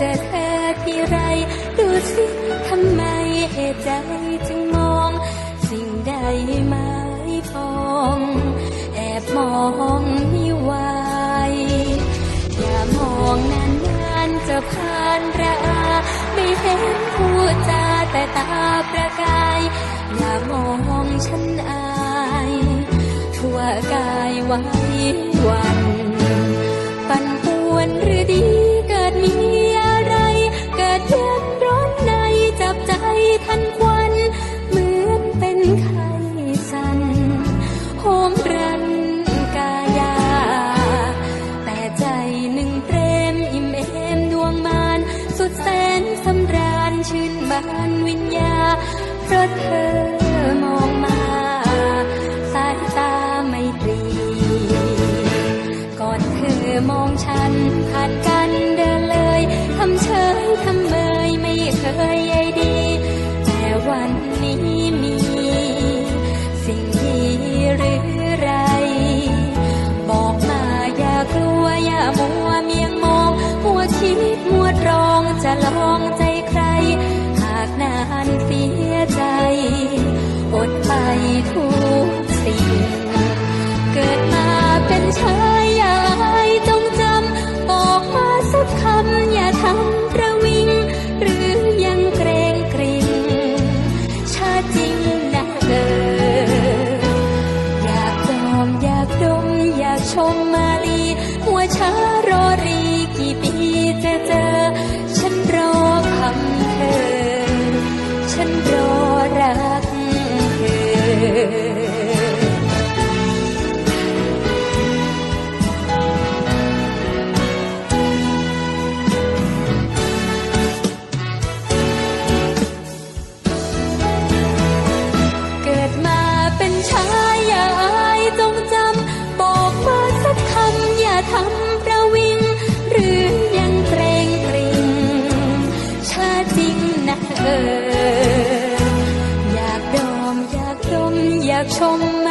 จะเธอที่ไร ดูสิทำไมเหตุใจจึงมอง สิ่งใดไม่ปองแอบมองไม่ไหวอย่ามองนานๆจะผ่านระอาไม่เห็นพูดจาแต่ตาประกาย อย่ามองฉันอาย ทั่วกายไว้วัน สุดแสนสำราญชื่นบานวิญญาเพราะเธอมองมาสายตาไม่ตรี ก่อนเธอมองฉันผ่านกันเดิน ลองใจใคร หากนานเสียใจ อดไปทุกสิ่ง เกิดมาเป็นชายอ เอออยากดมอยากดมอยากชม